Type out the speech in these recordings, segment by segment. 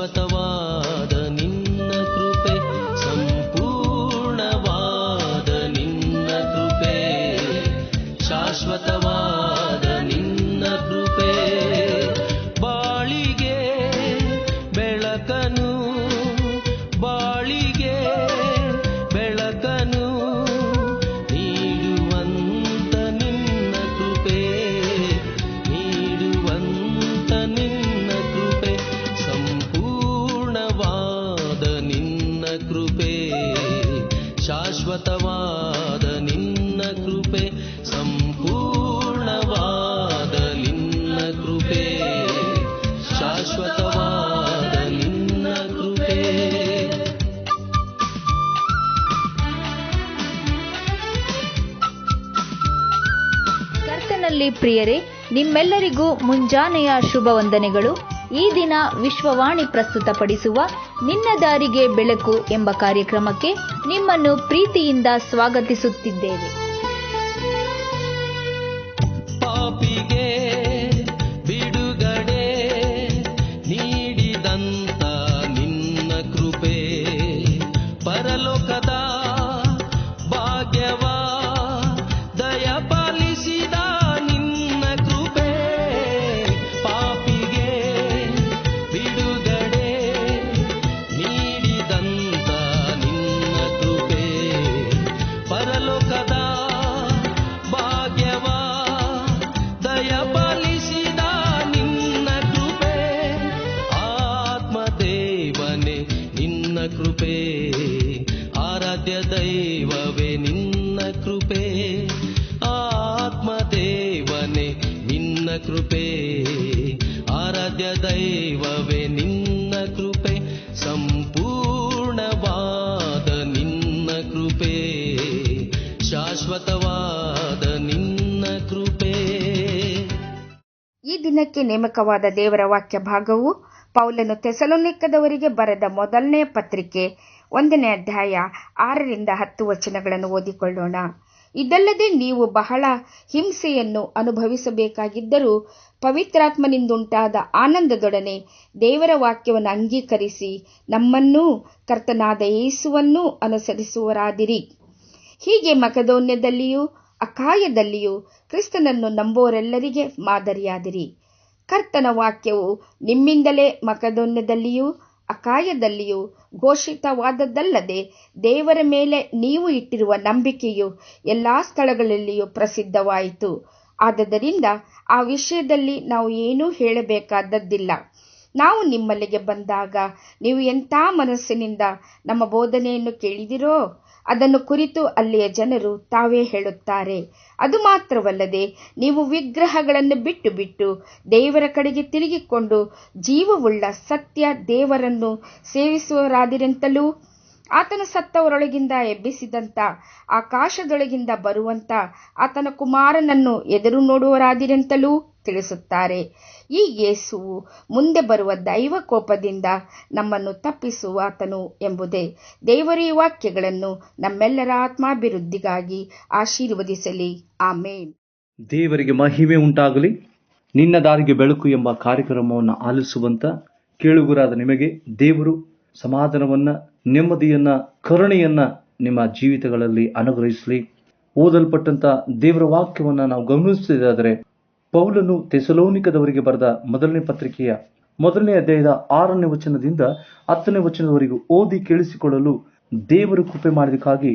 ಶಾಶ್ವತವಾ ಶಾಶ್ವತವಾದ ನಿನ್ನ ಕೃಪೆ, ಸಂಪೂರ್ಣವಾದ ನಿನ್ನ ಕೃಪೆ, ಶಾಶ್ವತವಾದ ನಿನ್ನ ಕೃಪೆ. ಕರ್ತನಲ್ಲಿ ಪ್ರಿಯರೇ, ನಿಮ್ಮೆಲ್ಲರಿಗೂ ಮುಂಜಾನೆಯ ಶುಭ ವಂದನೆಗಳು. ಈ ದಿನ ವಿಶ್ವವಾಣಿ ಪ್ರಸ್ತುತಪಡಿಸುವ ನಿನ್ನ ದಾರಿಗೆ ಬೆಳಕು ಎಂಬ ಕಾರ್ಯಕ್ರಮಕ್ಕೆ ನಿಮ್ಮನ್ನು ಪ್ರೀತಿಯಿಂದ ಸ್ವಾಗತಿಸುತ್ತಿದ್ದೇವೆ. ಕೃಪೆ, ಆರಾಧ್ಯ ದೈವವೇ, ನಿನ್ನ ಕೃಪೆ, ಸಂಪೂರ್ಣವಾದ ನಿನ್ನ ಕೃಪೆ, ಶಾಶ್ವತವಾದ ನಿನ್ನ ಕೃಪೆ. ಈ ದಿನಕ್ಕೆ ನೇಮಕವಾದ ದೇವರ ವಾಕ್ಯ ಭಾಗವು ಪೌಲನು ತೆಸಲೋನಿಕ್ಕದವರಿಗೆ ಬರೆದ ಮೊದಲನೇ ಪತ್ರಿಕೆ, ಒಂದನೇ ಅಧ್ಯಾಯ ಆರರಿಂದ ಹತ್ತು ವಚನಗಳನ್ನು ಓದಿಕೊಳ್ಳೋಣ. ಇದಲ್ಲದೆ ನೀವು ಬಹಳ ಹಿಂಸೆಯನ್ನು ಅನುಭವಿಸಬೇಕಾಗಿದ್ದರೂ ಪವಿತ್ರಾತ್ಮನಿಂದುಂಟಾದ ಆನಂದದೊಡನೆ ದೇವರ ವಾಕ್ಯವನ್ನು ಅಂಗೀಕರಿಸಿ ನಮ್ಮನ್ನೂ ಕರ್ತನಾದ ಯೇಸುವನ್ನೂ ಅನುಸರಿಸುವರಾದಿರಿ. ಹೀಗೆ ಮಕದೋನ್ಯದಲ್ಲಿಯೂ ಅಕಾಯದಲ್ಲಿಯೂ ಕ್ರಿಸ್ತನನ್ನು ನಂಬುವರೆಲ್ಲರಿಗೆ ಮಾದರಿಯಾದಿರಿ. ಕರ್ತನ ವಾಕ್ಯವು ನಿಮ್ಮಿಂದಲೇ ಮಕದೋನ್ಯದಲ್ಲಿಯೂ ಅಕಾಯದಲ್ಲಿಯೂ ಘೋಷಿತವಾದದ್ದಲ್ಲದೆ ದೇವರ ಮೇಲೆ ನೀವು ಇಟ್ಟಿರುವ ನಂಬಿಕೆಯು ಎಲ್ಲಾ ಸ್ಥಳಗಳಲ್ಲಿಯೂ ಪ್ರಸಿದ್ಧವಾಯಿತು. ಆದ್ದರಿಂದ ಆ ವಿಷಯದಲ್ಲಿ ನಾವು ಏನೂ ಹೇಳಬೇಕಾದದ್ದಿಲ್ಲ. ನಾವು ನಿಮ್ಮಲ್ಲಿಗೆ ಬಂದಾಗ ನೀವು ಎಂಥ ಮನಸ್ಸಿನಿಂದ ನಮ್ಮ ಬೋಧನೆಯನ್ನು ಕೇಳಿದಿರೋ? ಅದನ್ನು ಕುರಿತು ಅಲ್ಲಿಯ ಜನರು ತಾವೇ ಹೇಳುತ್ತಾರೆ. ಅದು ಮಾತ್ರವಲ್ಲದೆ, ನೀವು ವಿಗ್ರಹಗಳನ್ನು ಬಿಟ್ಟು ಬಿಟ್ಟು ದೇವರ ಕಡೆಗೆ ತಿರುಗಿಕೊಂಡು ಜೀವವುಳ್ಳ ಸತ್ಯ ದೇವರನ್ನು ಸೇವಿಸುವರಾದಿರೆಂತಲೂ, ಆತನ ಸತ್ತವರೊಳಗಿಂದ ಎಬ್ಬಿಸಿದಂತ, ಆಕಾಶದೊಳಗಿಂದ ಬರುವಂತ ಆತನ ಕುಮಾರನನ್ನು ಎದುರು ನೋಡುವರಾದಿರೆಂತಲೂ ತಿಳಿಸುತ್ತಾರೆ. ಈ ಯೇಸುವು ಮುಂದೆ ಬರುವ ದೈವ ಕೋಪದಿಂದ ನಮ್ಮನ್ನು ತಪ್ಪಿಸುವ ಆತನು ಎಂಬುದೇ ದೇವರ ವಾಕ್ಯಗಳನ್ನು ನಮ್ಮೆಲ್ಲರ ಆತ್ಮಾಭಿವೃದ್ಧಿಗಾಗಿ ಆಶೀರ್ವದಿಸಲಿ. ಆಮೇನ್. ದೇವರಿಗೆ ಮಹಿಮೆ ಉಂಟಾಗಲಿ. ನಿನ್ನ ದಾರಿಗೆ ಬೆಳಕು ಎಂಬ ಕಾರ್ಯಕ್ರಮವನ್ನು ಆಲಿಸುವಂತ ಕೇಳುಗರಾದ ನಿಮಗೆ ದೇವರು ಸಮಾಧಾನವನ್ನ, ನೆಮ್ಮದಿಯನ್ನ, ಕರುಣೆಯನ್ನ ನಿಮ್ಮ ಜೀವಿತಗಳಲ್ಲಿ ಅನುಗ್ರಹಿಸಲಿ. ಓದಲ್ಪಟ್ಟಂತ ದೇವರ ವಾಕ್ಯವನ್ನ ನಾವು ಗಮನಿಸುತ್ತಿದ್ದಾದರೆ ಪೌಲನು ತೆಸಲೋನಿಕದವರಿಗೆ ಬರೆದ ಮೊದಲನೇ ಪತ್ರಿಕೆಯ ಮೊದಲನೇ ಅಧ್ಯಾಯದ ಆರನೇ ವಚನದಿಂದ ಹತ್ತನೇ ವಚನದವರೆಗೂ ಓದಿ ಕೇಳಿಸಿಕೊಳ್ಳಲು ದೇವರು ಕೃಪೆ ಮಾಡಿದಕ್ಕಾಗಿ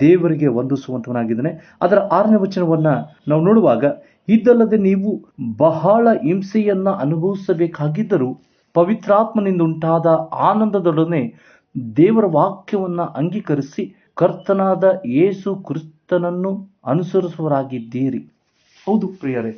ದೇವರಿಗೆ ವಂದಿಸುವಂತವನಾಗಿದ್ದಾನೆ. ಅದರ ಆರನೇ ವಚನವನ್ನ ನಾವು ನೋಡುವಾಗ, ಇದಲ್ಲದೆ ನೀವು ಬಹಳ ಹಿಂಸೆಯನ್ನ ಅನುಭವಿಸಬೇಕಾಗಿದ್ದರೂ ಪವಿತ್ರಾತ್ಮನಿಂದ ಉಂಟಾದ ಆನಂದದೊಡನೆ ದೇವರ ವಾಕ್ಯವನ್ನ ಅಂಗೀಕರಿಸಿ ಕರ್ತನಾದ ಯೇಸು ಕ್ರಿಸ್ತನನ್ನು ಅನುಸರಿಸುವರಾಗಿದ್ದೀರಿ ಹೌದು ಪ್ರಿಯರೇ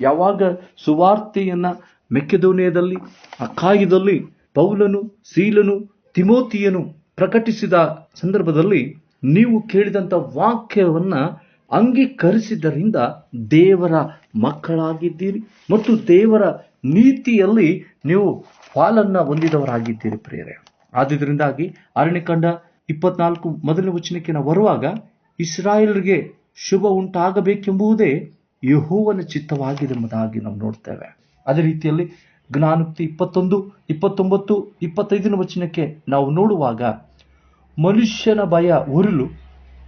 ಯಾವಾಗ ಸುವಾರ್ತೆಯನ್ನು ಮೆಕ್ಕೆದೋನೆಯದಲ್ಲಿ ಅಕ್ಕಾಯದಲ್ಲಿ ಪೌಲನು, ಸೀಲನು ತಿಮೋತಿಯನು ಪ್ರಕಟಿಸಿದ ಸಂದರ್ಭದಲ್ಲಿ ನೀವು ಕೇಳಿದಂತ ವಾಕ್ಯವನ್ನ ಅಂಗೀಕರಿಸಿದ್ದರಿಂದ ದೇವರ ಮಕ್ಕಳಾಗಿದ್ದೀರಿ ಮತ್ತು ದೇವರ ನೀತಿಯಲ್ಲಿ ನೀವು ಪಾಲನ್ನು ಹೊಂದಿದವರಾಗಿದ್ದೀರಿ ಪ್ರಿಯರೇ. ಆದುದರಿಂದಾಗಿ ಅರಣ್ಯಕಂಡ ಇಪ್ಪತ್ನಾಲ್ಕು ಮೊದಲನೇ ವಚನಕ್ಕೆ ನಾವು ಬರುವಾಗ ಇಸ್ರಾಯೇಲ್ಗೆ ಶುಭ ಉಂಟಾಗಬೇಕೆಂಬುದೇ ಯಹೋವನ ಚಿತ್ತವಾಗಿದೆ ಎಂಬುದಾಗಿ ನಾವು ನೋಡ್ತೇವೆ. ಅದೇ ರೀತಿಯಲ್ಲಿ ಜ್ಞಾನೋಕ್ತಿ ಇಪ್ಪತ್ತೊಂದು, ಇಪ್ಪತ್ತೊಂಬತ್ತು, ಇಪ್ಪತ್ತೈದನ ವಚನಕ್ಕೆ ನಾವು ನೋಡುವಾಗ, ಮನುಷ್ಯನ ಭಯ ಉರುಲು,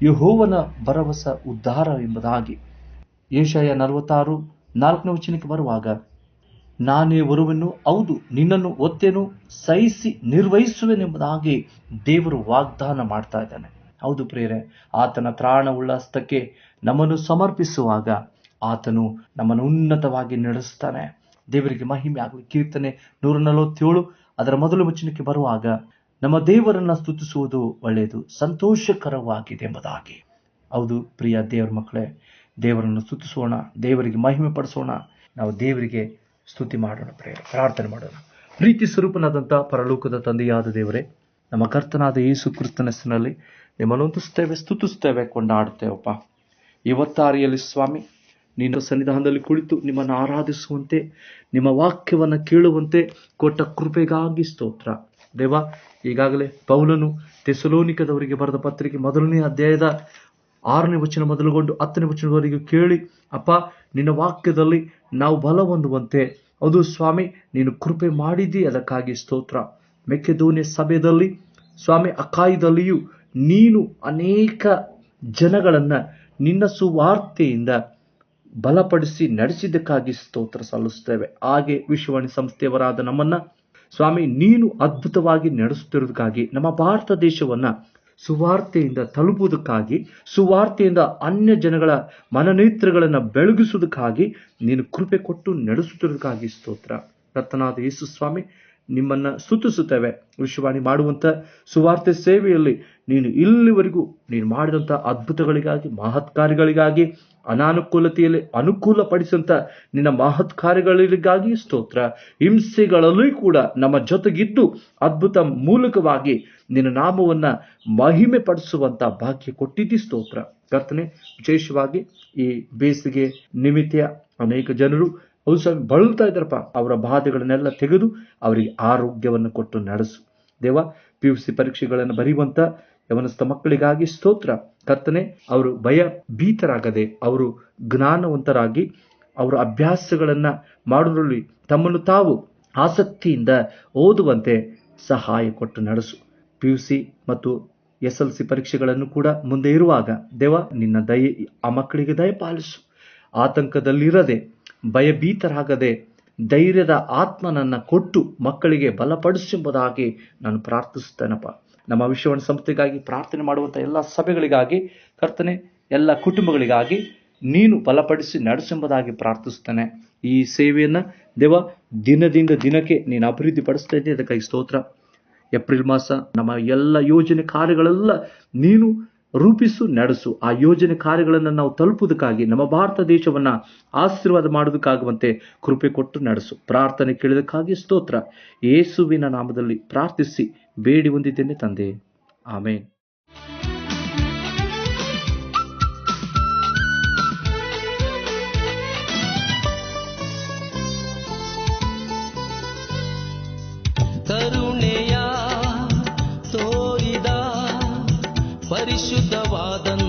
ಯಹೋವನ ಭರವಸ ಉದ್ಧಾರ ಎಂಬುದಾಗಿ. ಏಷಯ ನಲವತ್ತಾರು, ನಾಲ್ಕನೇ ವಚನಕ್ಕೆ ಬರುವಾಗ, ನಾನೇ ಬರುವೆನು, ಹೌದು, ನಿನ್ನನ್ನು ಒತ್ತೇನು, ಸಹಿಸಿ ನಿರ್ವಹಿಸುವೆನೆಂಬುದಾಗಿ ದೇವರು ವಾಗ್ದಾನ ಮಾಡ್ತಾ ಇದ್ದಾನೆ. ಹೌದು ಪ್ರೇರೆ ಆತನ ತ್ರಾಣವುಳ್ಳ ಹಸ್ತಕ್ಕೆ ನಮ್ಮನ್ನು ಸಮರ್ಪಿಸುವಾಗ ಆತನು ನಮ್ಮನ್ನು ಉನ್ನತವಾಗಿ ನಡೆಸ್ತಾನೆ. ದೇವರಿಗೆ ಮಹಿಮೆ ಆಗಲಿ ಕೀರ್ತನೆ ನೂರ ನಲವತ್ತೇಳು ಅದರ ಮೊದಲು ವಚನಕ್ಕೆ ಬರುವಾಗ ನಮ್ಮ ದೇವರನ್ನ ಸ್ತುತಿಸುವುದು ಒಳ್ಳೆಯದು, ಸಂತೋಷಕರವಾಗಿದೆ ಎಂಬುದಾಗಿ. ಹೌದು ಪ್ರಿಯ ದೇವರ ಮಕ್ಕಳೇ, ದೇವರನ್ನು ಸ್ತುತಿಸೋಣ, ದೇವರಿಗೆ ಮಹಿಮೆ ಪಡಿಸೋಣ. ನಾವು ದೇವರಿಗೆ ಸ್ತುತಿ ಮಾಡೋಣ ಪ್ರೇರೆ ಪ್ರಾರ್ಥನೆ ಮಾಡೋಣ. ಪ್ರೀತಿ ಸ್ವರೂಪನಾದಂಥ ಪರಲೋಕದ ತಂದೆಯಾದ ದೇವರೇ, ನಮ್ಮ ಕರ್ತನಾದ ಯೇಸು ಕ್ರಿಸ್ತನ ಹೆಸರಿನಲ್ಲಿ ನಿಮ್ಮನ್ನು ಸ್ತುತಿಸ್ತೇವೆ ಕೊಂಡಾಡುತ್ತೇವಪ್ಪ. ಇವತ್ತಾರಿಯಲ್ಲಿ ಸ್ವಾಮಿ ನಿನ್ನ ಸನ್ನಿಧಾನದಲ್ಲಿ ಕುಳಿತು ನಿಮ್ಮನ್ನು ಆರಾಧಿಸುವಂತೆ, ನಿಮ್ಮ ವಾಕ್ಯವನ್ನು ಕೇಳುವಂತೆ ಕೊಟ್ಟ ಕೃಪೆಗಾಗಿ ಸ್ತೋತ್ರ. ದೇವ, ಈಗಾಗಲೇ ಪೌಲನು ತೆಸಲೋನಿಕದವರಿಗೆ ಬರೆದ ಪತ್ರಿಕೆ ಮೊದಲನೇ ಅಧ್ಯಾಯದ ಆರನೇ ವಚನ ಮೊದಲುಗೊಂಡು ಹತ್ತನೇ ವಚನದವರೆಗೆ ಕೇಳಿ, ಅಪ್ಪ, ನಿನ್ನ ವಾಕ್ಯದಲ್ಲಿ ನಾವು ಬಲ ಹೊಂದುವಂತೆ ಅದು ಸ್ವಾಮಿ, ನೀನು ಕೃಪೆ ಮಾಡಿದ್ದೀ, ಅದಕ್ಕಾಗಿ ಸ್ತೋತ್ರ. ಮೆಕ್ಕೆದೋನೆ ಸಭೆಯಲ್ಲಿ, ಸ್ವಾಮಿ ಅಕಾಯದಲ್ಲಿಯೂ ನೀನು ಅನೇಕ ಜನಗಳನ್ನು ನಿನ್ನ ಸುವಾರ್ತೆಯಿಂದ ಬಲಪಡಿಸಿ ನಡೆಸಿದ್ದಕ್ಕಾಗಿ ಸ್ತೋತ್ರ ಸಲ್ಲಿಸುತ್ತೇವೆ. ಹಾಗೆ ವಿಶ್ವವಾಣಿ ಸಂಸ್ಥೆಯವರಾದ ನಮ್ಮನ್ನ, ಸ್ವಾಮಿ, ನೀನು ಅದ್ಭುತವಾಗಿ ನಡೆಸುತ್ತಿರುವುದಕ್ಕಾಗಿ, ನಮ್ಮ ಭಾರತ ದೇಶವನ್ನ ಸುವಾರ್ತೆಯಿಂದ ತಲುಪುವುದಕ್ಕಾಗಿ, ಸುವಾರ್ತೆಯಿಂದ ಅನ್ಯ ಜನಗಳ ಮನನೇತ್ರಗಳನ್ನು ಬೆಳಗಿಸುವುದಕ್ಕಾಗಿ ನೀನು ಕೃಪೆ ಕೊಟ್ಟು ನಡೆಸುತ್ತಿರುವುದಕ್ಕಾಗಿ ಸ್ತೋತ್ರ. ರತ್ನಾದ ಯೇಸು ಸ್ವಾಮಿ ನಿಮ್ಮನ್ನ ಸ್ತುತಿಸುತ್ತೇವೆ. ವಿಶ್ವವಾಣಿ ಮಾಡುವಂತ ಸುವಾರ್ತೆ ಸೇವೆಯಲ್ಲಿ ನೀನು ಇಲ್ಲಿವರೆಗೂ ನೀನು ಮಾಡಿದಂಥ ಅದ್ಭುತಗಳಿಗಾಗಿ ಮಹತ್ ಕಾರ್ಯಗಳಿಗಾಗಿ ಅನಾನುಕೂಲತೆಯಲ್ಲಿ ಅನುಕೂಲ ಪಡಿಸಂತ ನಿನ್ನ ಮಹತ್ ಕಾರ್ಯಗಳಿಗಾಗಿ ಸ್ತೋತ್ರ. ಹಿಂಸೆಗಳಲ್ಲೂ ಕೂಡ ನಮ್ಮ ಜೊತೆಗಿದ್ದು ಅದ್ಭುತ ಮೂಲಕವಾಗಿ ನಿನ್ನ ನಾಮವನ್ನ ಮಹಿಮೆ ಪಡಿಸುವಂಥ ಭಾಗ್ಯ ಕೊಟ್ಟಿದ್ದಿ ಸ್ತೋತ್ರ. ಕರ್ತನೆ, ವಿಶೇಷವಾಗಿ ಈ ಬೇಸಿಗೆ ನಿಮಿತ್ತ ಅನೇಕ ಜನರು ಸ್ವಾಮಿ ಬಳಲ್ತಾ ಇದ್ದಾರಪ್ಪ ಅವರ ಬಾಧೆಗಳನ್ನೆಲ್ಲ ತೆಗೆದು ಅವರಿಗೆ ಆರೋಗ್ಯವನ್ನು ಕೊಟ್ಟು ನಡೆಸು. ದೇವ ಪಿ ಯು ಸಿ ಪರೀಕ್ಷೆಗಳನ್ನು ಬರೆಯುವಂಥ ಯವನಸ್ಥ ಮಕ್ಕಳಿಗಾಗಿ ಸ್ತೋತ್ರ. ಕರ್ತನೆ, ಅವರು ಭಯ ಭೀತರಾಗದೆ ಅವರು ಜ್ಞಾನವಂತರಾಗಿ, ಅವರ ಅಭ್ಯಾಸಗಳನ್ನು ಮಾಡೋದ್ರಲ್ಲಿ ತಮ್ಮನ್ನು ತಾವು ಆಸಕ್ತಿಯಿಂದ ಓದುವಂತೆ ಸಹಾಯ ಕೊಟ್ಟು ನಡೆಸು. ಪಿ ಯು ಸಿ ಮತ್ತು ಎಸ್ ಎಲ್ ಸಿ ಪರೀಕ್ಷೆಗಳನ್ನು ಕೂಡ ಮುಂದೆ ಇರುವಾಗ ದೇವ, ನಿನ್ನ ದಯೆ ಆ ಮಕ್ಕಳಿಗೆ ದಯ ಪಾಲಿಸು ಆತಂಕದಲ್ಲಿರದೆ ಭಯಭೀತರಾಗದೆ ಧೈರ್ಯದ ಆತ್ಮನನ್ನು ಕೊಟ್ಟು ಮಕ್ಕಳಿಗೆ ಬಲಪಡಿಸೆಂಬುದಾಗಿ ನಾನು ಪ್ರಾರ್ಥಿಸ್ತೇನಪ್ಪ ನಮ್ಮ ವಿಶ್ವವನ್ನ ಸಂಸ್ಥೆಗಾಗಿ ಪ್ರಾರ್ಥನೆ ಮಾಡುವಂಥ ಎಲ್ಲ ಸಭೆಗಳಿಗಾಗಿ, ಕರ್ತನೆ, ಎಲ್ಲ ಕುಟುಂಬಗಳಿಗಾಗಿ ನೀನು ಬಲಪಡಿಸಿ ನಡೆಸೆಂಬುದಾಗಿ ಪ್ರಾರ್ಥಿಸ್ತೇನೆ ಈ ಸೇವೆಯನ್ನು ದೇವ, ದಿನದಿಂದ ದಿನಕ್ಕೆ ನೀನು ಅಭಿವೃದ್ಧಿ ಪಡಿಸ್ತಾ ಇದ್ದೆ. ಅದಕ್ಕಾಗಿ ಸ್ತೋತ್ರ. ಏಪ್ರಿಲ್ ಮಾಸ, ನಮ್ಮ ಎಲ್ಲ ಯೋಜನೆ ಕಾರ್ಯಗಳೆಲ್ಲ ನೀನು ರೂಪಿಸು, ನಡೆಸು. ಆ ಯೋಜನೆ ಕಾರ್ಯಗಳನ್ನು ನಾವು ತಲುಪುವುದಕ್ಕಾಗಿ, ನಮ್ಮ ಭಾರತ ದೇಶವನ್ನ ಆಶೀರ್ವಾದ ಮಾಡೋದಕ್ಕಾಗುವಂತೆ ಕೃಪೆ ಕೊಟ್ಟು ನಡೆಸು. ಪ್ರಾರ್ಥನೆ ಕೇಳಿದಕ್ಕಾಗಿ ಸ್ತೋತ್ರ. ಯೇಸುವಿನ ನಾಮದಲ್ಲಿ ಪ್ರಾರ್ಥಿಸಿ, ಬೇಡಿ ಹೊಂದಿದ್ದೇನೆ ತಂದೆ. ಆಮೇನ್. ಪರಿಶುದ್ಧವಾದಂತ